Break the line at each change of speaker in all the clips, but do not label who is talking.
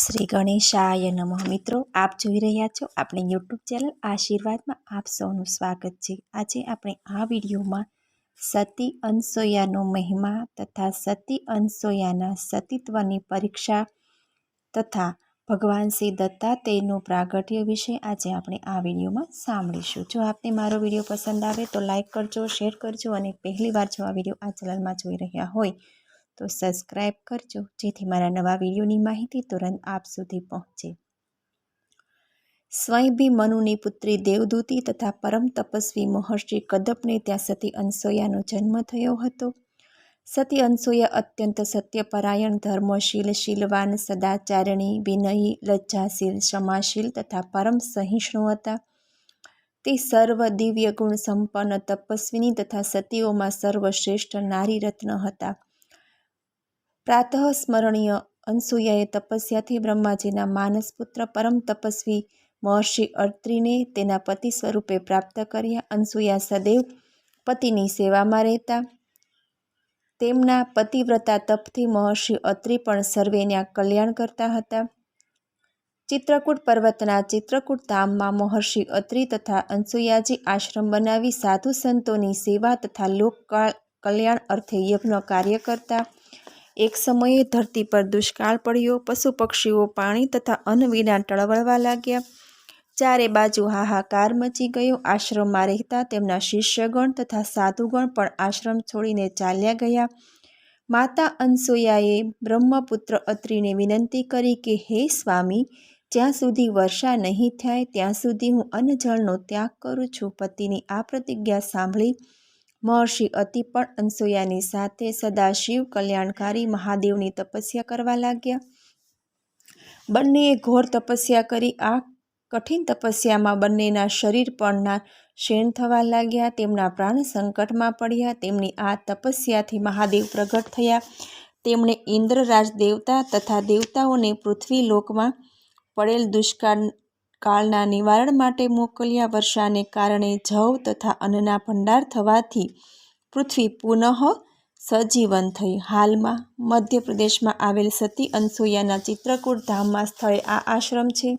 શ્રી ગણેશાય નમઃ. મિત્રો, આપ જોઈ રહ્યા છો આપણે યુટ્યુબ ચેનલ આશીર્વાદમાં આપ સૌનું સ્વાગત છે. આજે આપણે આ વિડીયોમાં સતી અનસોયાનો મહિમા તથા સતી અનસોયાના સતીત્વની પરીક્ષા તથા ભગવાન શ્રી દત્તાત્રેયનું પ્રાગટ્ય વિશે આજે આપણે આ વિડીયોમાં સાંભળીશું. જો આપને મારો વીડિયો પસંદ આવે તો લાઇક કરજો, શેર કરજો અને પહેલી વાર જો આ વીડિયો આ ચેનલમાં જોઈ રહ્યા હોય તો સબસ્ક્રાઈબ કરજો, જેથી મારા નવા વિડીયોની માહિતી તુરંત આપ સુધી પહોંચે. સ્વયંભી મનુની પુત્રી દેવદૂતી તથા પરમ તપસ્વી મહર્ષિ કદપને ત્યાં સતી અનસોયાનો જન્મ થયો હતો. સતી અનસોયા અત્યંત સત્યપરાયણ, ધર્મશીલ, શીલવાન, સદાચારણી, વિનયી, લજ્જાશીલ, ક્ષમાશીલ તથા પરમ સહિષ્ણુ હતા. તે સર્વ દિવ્ય ગુણ સંપન્ન તપસ્વીની તથા સતીઓમાં સર્વશ્રેષ્ઠ નારી રત્ન હતા. પ્રાતઃ સ્મરણીય અનસૂયાએ તપસ્યાથી બ્રહ્માજીના માનસપુત્ર પરમ તપસ્વી મહર્ષિ અત્રિને તેના પતિ સ્વરૂપે પ્રાપ્ત કર્યા. અનસૂયા સદૈવ પતિની સેવામાં રહેતા. તેમના પતિવ્રતા તપથી મહર્ષિ અત્રિ પણ સર્વેના કલ્યાણ કરતા હતા. ચિત્રકૂટ પર્વતના ચિત્રકૂટ ધામમાં મહર્ષિ અત્રિ તથા અનસૂયાજી આશ્રમ બનાવી સાધુ સંતોની સેવા તથા લોક કલ્યાણ અર્થે યજ્ઞ કાર્ય કરતા. એક સમયે ધરતી પર દુષ્કાળ પડ્યો, પશુ પક્ષીઓ પાણી તથા અન્ન વિના ટળવળવા લાગ્યા. ચારે બાજુ હાહાકાર મચી ગયો. આશ્રમમાં રહેતા તેમના શિષ્યગણ તથા સાધુગણ પણ આશ્રમ છોડીને ચાલ્યા ગયા. માતા અનસૂયાએ બ્રહ્મપુત્ર અત્રિને વિનંતી કરી કે, હે સ્વામી, જ્યાં સુધી વર્ષા નહીં થાય, ત્યાં સુધી હું અન્નજળનો ત્યાગ કરું છું. પતિની આ પ્રતિજ્ઞા સાંભળી મહર્ષિ અતિ પણ અનસૂયાની સાથે સદાશિવ કલ્યાણકારી મહાદેવની તપસ્યા કરવા લાગ્યા. બંનેએ ઘોર તપસ્યા કરી. આ કઠિન તપસ્યામાં બંનેના શરીર પરના ક્ષીણ થવા લાગ્યા. તેમના પ્રાણ સંકટમાં પડ્યા. તેમની આ તપસ્યાથી મહાદેવ પ્રગટ થયા. તેમણે ઇન્દ્રરાજ દેવતા તથા દેવતાઓને પૃથ્વી લોકમાં પડેલ દુષ્કાળ કાળના નિવારણ માટે મોકલ્યા વર્ષાને કારણે જવ તથા અન્નના ભંડાર થવાથી પૃથ્વી પુનઃ સજીવન થઈ. હાલમાં મધ્યપ્રદેશમાં આવેલ સતી અનસૂયાના ચિત્રકૂટ ધામમાં સ્થળે આ આશ્રમ છે,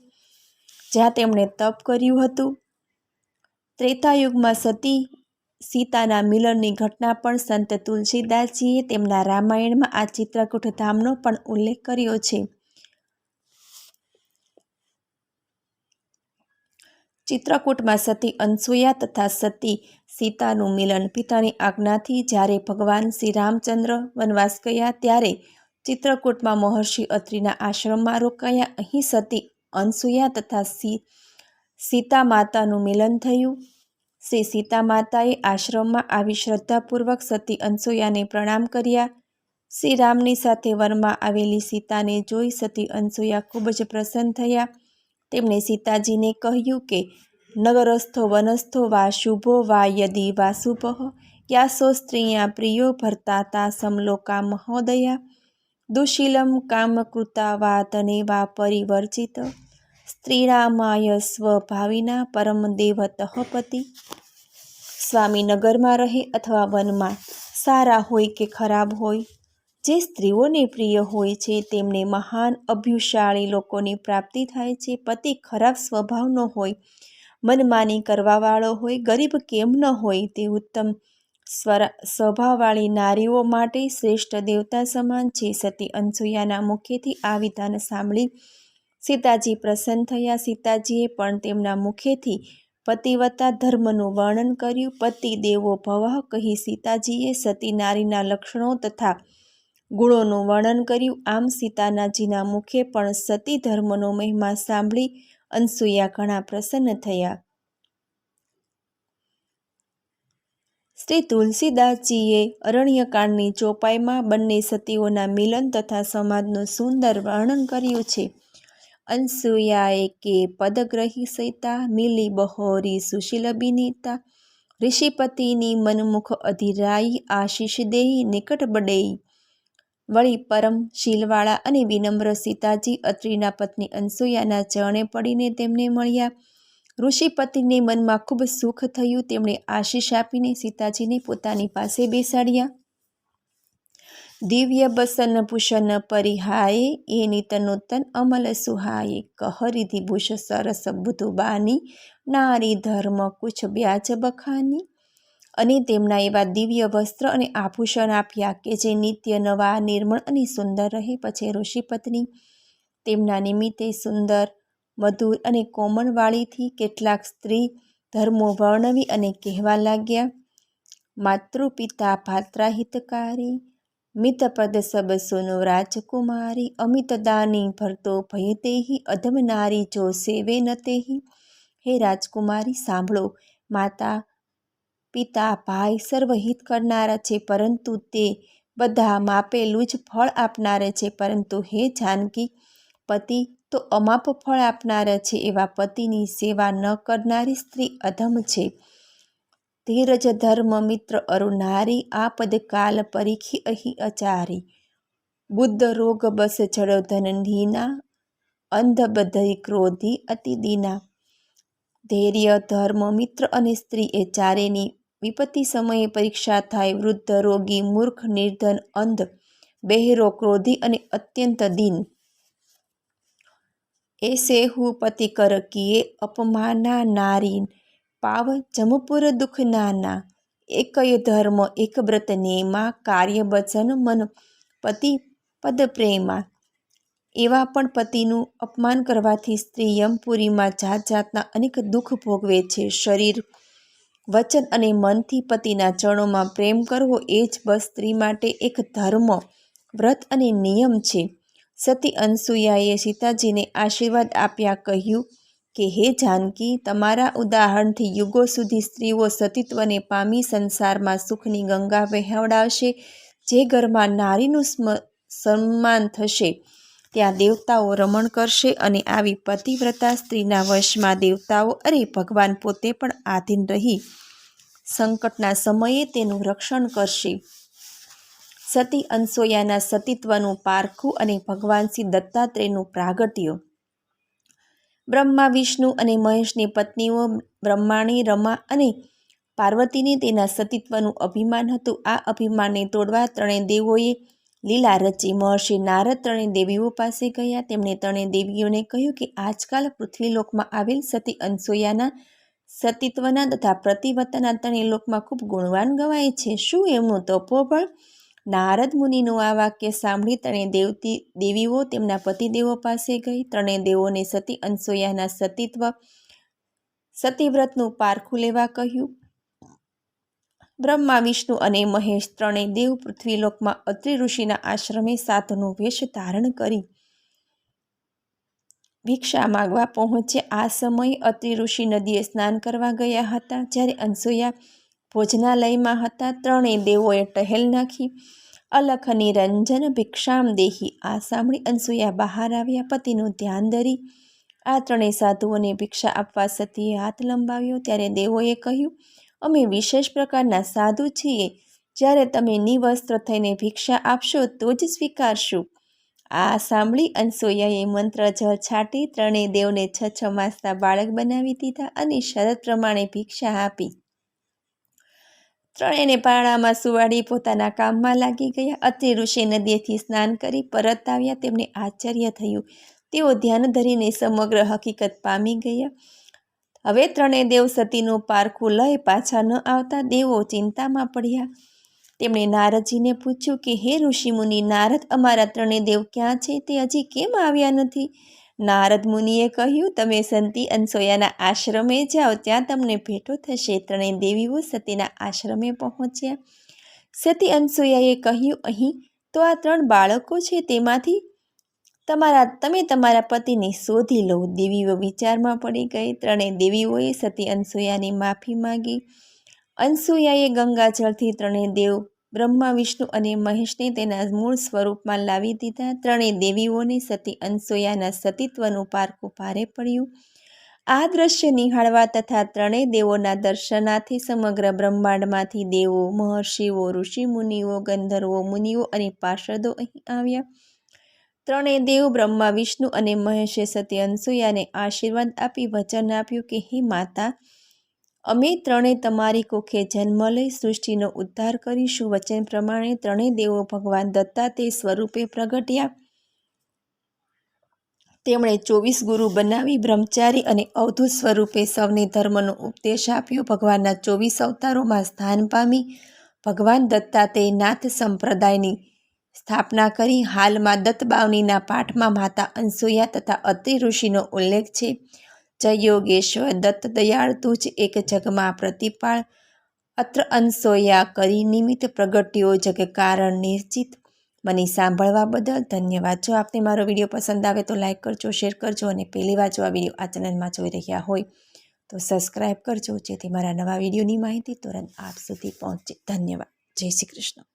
જ્યાં તેમણે તપ કર્યું હતું. ત્રેતાયુગમાં સતી સીતાના મિલનની ઘટના પણ સંત તુલસીદાસજીએ તેમના રામાયણમાં આ ચિત્રકૂટ ધામનો પણ ઉલ્લેખ કર્યો છે. ચિત્રકૂટમાં સતી અનસૂયા તથા સતી સીતાનું મિલન. પિતાની આજ્ઞાથી જ્યારે ભગવાન શ્રી રામચંદ્ર વનવાસ ગયા ત્યારે ચિત્રકૂટમાં મહર્ષિ અત્રિના આશ્રમમાં રોકાયા. અહીં સતી અનસૂયા તથા સીતા માતાનું મિલન થયું. શ્રી સીતા માતાએ આશ્રમમાં આવી શ્રદ્ધાપૂર્વક સતી અનસુયાને પ્રણામ કર્યા. શ્રી રામની સાથે વનમાં આવેલી સીતાને જોઈ સતી અનસૂયા ખૂબ જ પ્રસન્ન થયા. તેમણે સીતાજીને કહ્યું કે, નગરસ્થો વનસ્થો વા શુભો વા યદી વા શુભ. યાસો સ્ત્રીયા પ્રિયો ભર્તાતા સમલોકા મહોદયા. દુશીલમ કામકૃતા વા તને વા પરિવર્જિત. સ્ત્રીરામાય સ્વભાવિના પરમ દેવતઃ પતિ. સ્વામી નગરમાં રહે અથવા વનમાં સારા હોય કે ખરાબ હોય જે સ્ત્રીઓને પ્રિય હોય છે, તેમને મહાન અભ્યુશાળી લોકોની પ્રાપ્તિ થાય છે. પતિ ખરાબ સ્વભાવનો હોય, મનમાની કરવાવાળો હોય, ગરીબ કેમ ન હોય, તે ઉત્તમ સ્વભાવવાળી નારીઓ માટે શ્રેષ્ઠ દેવતા સમાન છે. સતી અનસૂયાના મુખેથી આ વિધાન સાંભળી સીતાજી પ્રસન્ન થયા. સીતાજીએ પણ તેમના મુખેથી પતિવતા ધર્મનું વર્ણન કર્યું. પતિ દેવો ભવ કહી સીતાજીએ સતી નારીના લક્ષણો તથા ગુણોનું વર્ણન કર્યું. આમ સીતાનાજીના મુખે પણ સતી ધર્મનો મહિમા સાંભળી અનસૂયા ઘણા પ્રસન્ન થયા. શ્રી તુલસીદાસજીએ અરણ્યકાંડની ચોપાઈમાં બંને સતીઓના મિલન તથા સમાજનું સુંદર વર્ણન કર્યું છે. અનસૂયાએ કે પદગ્રહી સૈતા, મિલી બહોરી સુશીલબિનીતા ઋષિપતિની મનમુખ અધિરાઈ, આશીષ દેહી, નિકટ બડેઈ વળી પરમ શીલવાળા અને વિનમ્ર સીતાજી અત્રિના પત્ની અનસૂયાના ચરણે પડીને તેમને મળ્યા. ઋષિપતિને મનમાં ખૂબ સુખ થયું. તેમણે આશીષ આપીને સીતાજીને પોતાની પાસે બેસાડ્યા. દિવ્ય બસન ભૂષણ પરિહાયે એ નિતનોતન અમલ સુહાયે. કહરિધિ ભૂષ સરસ બુધુ નારી ધર્મ કુછ બ્યાજ બખાની. અને તેમના એવા દિવ્ય વસ્ત્ર અને આભૂષણ આપ્યા કે જે નિત્ય નવા, નિર્મળ અને સુંદર રહે. પછી ઋષિપત્ની તેમના નિમિત્તે સુંદર, મધુર અને કોમળવાળીથી કેટલાક સ્ત્રી ધર્મો વર્ણવી અને કહેવા લાગ્યા, માતૃપિતા ભાત્રા હિતકારી મિતપદ સબ સુનો રાજકુમારી અમિતદાની ભરતો ભય તેહી અધમ નારી જો સેવે ન તેહી. હે રાજકુમારી, સાંભળો, માતા પિતા, ભાઈ સર્વહિત કરનારા છે, પરંતુ તે બધા માપેલું જ ફળ આપનારે છે. પરંતુ હે જાનકી, પતિ તો અમાપ ફળ આપનારા છે, એવા પતિની સેવા ન કરનારી સ્ત્રી અધમ છે. ધીરજ, ધર્મ, મિત્ર અરુનારી આ આપદ કાલ પરીખી અહીં અચારી. બુદ્ધ, રોગ, બસ, જડો, ધન ધીના અંધ બધી ક્રોધી, અતિ દીના. ધૈર્ય, ધર્મ, મિત્ર અને સ્ત્રી એ ચારેની વિપત્તિ સમયે પરીક્ષા થાય, વૃદ્ધ, રોગી, મૂર્ખ, નિર્ધન, અંધ, બહેરો, ક્રોધી અને અત્યંત દીન. એસે હું પતિ કર કિયે અપમાના નારી, પાવ જમપુર દુઃખ નાના. એકય ધર્મ એક વ્રત નેમા, કાર્ય વચન મન પતિ પદ પ્રેમા. એવા પણ પતિનું અપમાન કરવાથી સ્ત્રી યમપુરીમાં જાત જાતના અનેક દુઃખ ભોગવે છે. શરીર વચન અને મનથી પતિના ચરણોમાં પ્રેમ કરવો એ જ બસ સ્ત્રી માટે એક ધર્મ, વ્રત અને નિયમ છે. સતી અનસુયાએ સીતાજીને આશીર્વાદ આપ્યા કહ્યું કે, હે જાનકી, તમારા ઉદાહરણથી યુગો સુધી સ્ત્રીઓ સતીત્વને પામી સંસારમાં સુખની ગંગા વહેવડાવશે, જે ઘરમાં નારીનું સન્માન થશે. ત્યાં દેવતાઓ રમણ કરશે અને આવી પતિવ્રતા સ્ત્રીના વશમાં દેવતાઓ, અરે ભગવાન પોતે પણ આધીન રહી. સંકટના સમયે તેનું રક્ષણ કરશે. સતી અનસોયાના સતીત્વનું પારખું અને ભગવાન શ્રી દત્તાત્રેયનું પ્રાગટ્ય. બ્રહ્મા, વિષ્ણુ અને મહેશની પત્નીઓ બ્રહ્માણી, રમા અને પાર્વતીને તેના સતીત્વનું અભિમાન હતું. આ અભિમાનને તોડવા ત્રણેય દેવોએ લીલા રચી મહર્ષિ નારદ ત્રણેય દેવીઓ પાસે ગયા. તેમણે ત્રણેય દેવીઓને કહ્યું કે આજકાલ પૃથ્વીલોકમાં આવેલ સતી અનસોયાના સતીત્વના તથા પ્રતિવત્તાના ત્રણેય લોકમાં ખૂબ ગુણવાન ગવાય છે. શું એમનું તપોબળ નારદ મુનિનું આ વાક્ય સાંભળી ત્રણેય દેવતી દેવીઓ તેમના પતિદેવો પાસે ગઈ. ત્રણેય દેવોને સતી અનસોયાના સતીત્વ સતીવ્રતનું પારખું લેવા કહ્યું. બ્રહ્મા, વિષ્ણુ અને મહેશ ત્રણેય દેવ પૃથ્વીલોકમાં અત્રિ ઋષિના આશ્રમે સાધુનો વેશ ધારણ કરી ભિક્ષા માગવા પહોંચ્યા. આ સમયે અત્રિ ઋષિ નદીએ સ્નાન કરવા ગયા હતા. જ્યારે અનસુયા ભોજનાલયમાં હતા, ત્રણેય દેવોએ ટહેલ નાખી, અલખ નિરંજન ભિક્ષામ દેહી. આ સાંભળી અનસુયા બહાર આવ્યા. પતિનું ધ્યાન ધરી આ ત્રણેય સાધુઓને ભિક્ષા આપવા સતીએ હાથ લંબાવ્યો. ત્યારે દેવોએ કહ્યું અમે વિશેષ પ્રકારના સાધુ છીએ. જ્યારે તમે નિવસ્ત્ર થઈને ભિક્ષા આપશો, તો જ સ્વીકારશું. આ સાંભળી અનસોયાએ મંત્ર જળ છાંટી ત્રણેય દેવને છ છ માસના બાળક બનાવી દીધા અને શરત પ્રમાણે ભિક્ષા આપી. ત્રણેયને પારણામાં સુવાડી પોતાના કામમાં લાગી ગયા. અતિ ઋષિ નદીએથી સ્નાન કરી પરત આવ્યા. તેમને આશ્ચર્ય થયું. તેઓ ધ્યાન ધરીને સમગ્ર હકીકત પામી ગયા. હવે ત્રણેય દેવ સતીનું પારખું લઈ પાછા ન આવતા દેવો ચિંતામાં પડ્યા. તેમણે નારદજીને પૂછ્યું કે, હે ઋષિમુનિ, નારદ અમારા ત્રણેય દેવ ક્યાં છે? તે હજી કેમ આવ્યા નથી? નારદ મુનિએ કહ્યું, તમે સંતી અનસોયાના આશ્રમે જાઓ, ત્યાં તમને ભેટો થશે. ત્રણેય દેવીઓ સતીના આશ્રમે પહોંચ્યા. સતી અનસોયાએ કહ્યું, અહીં તો આ ત્રણ બાળકો છે, તેમાંથી તમારા, તમે તમારા પતિને શોધી લો. દેવીઓ વિચારમાં પડી ગઈ. ત્રણેય દેવીઓએ સતી અનસુયાની માફી માંગી. અનસુયાએ ગંગાજળથી ત્રણેય દેવ બ્રહ્મા, વિષ્ણુ અને મહેશને તેના મૂળ સ્વરૂપમાં લાવી દીધા. ત્રણેય દેવીઓને સતી અનસૂયાના સતીત્વનું પારખું ભારે પડ્યું. આ દ્રશ્ય નિહાળવા તથા ત્રણેય દેવોના દર્શનાથી સમગ્ર બ્રહ્માંડમાંથી દેવો, મહર્ષિઓ, ઋષિમુનિઓ, ગંધર્વો, મુનિઓ અને પાર્ષદો અહીં આવ્યા. ત્રણેય દેવ બ્રહ્મા, વિષ્ણુ અને મહેશે સતી અનસુયાને આશીર્વાદ આપી વચન આપ્યું કે, હે માતા, અમે ત્રણે તમારી કોખે જન્મ લઈ સૃષ્ટિનો ઉદ્ધાર કરીશું. વચન પ્રમાણે ત્રણેય દેવો ભગવાન દત્તાતે સ્વરૂપે પ્રગટ્યા. તેમણે ચોવીસ ગુરુ બનાવી, બ્રહ્મચારી અને અવધૂત સ્વરૂપે સૌને ધર્મનો ઉપદેશ આપ્યો. ભગવાનના ચોવીસ અવતારોમાં સ્થાન પામી. ભગવાન દત્તાતેય નાથ સંપ્રદાયની સ્થાપના કરી હાલમાં દત્તબાવનીના પાઠમાં માતા અનસૂયા તથા અત્રિ ઋષિનો ઉલ્લેખ છે. જય યોગેશ્વર, દત્ત દયાળ તુજ એક જગમાં પ્રતિપાળ. અત્ર અનસોયા કરી નિમિત્ત પ્રગટ્યો જગ કારણ નિશ્ચિત. મને સાંભળવા બદલ ધન્યવાદ. જો આપને મારો વીડિયો પસંદ આવે તો લાઇક કરજો, શેર કરજો અને પહેલી વાર જો આ વીડિયો આ ચેનલમાં જોઈ રહ્યા હોય તો સબસ્ક્રાઈબ કરજો જેથી મારા નવા વિડીયોની માહિતી તુરંત આપ સુધી પહોંચે. ધન્યવાદ. જય શ્રી કૃષ્ણ.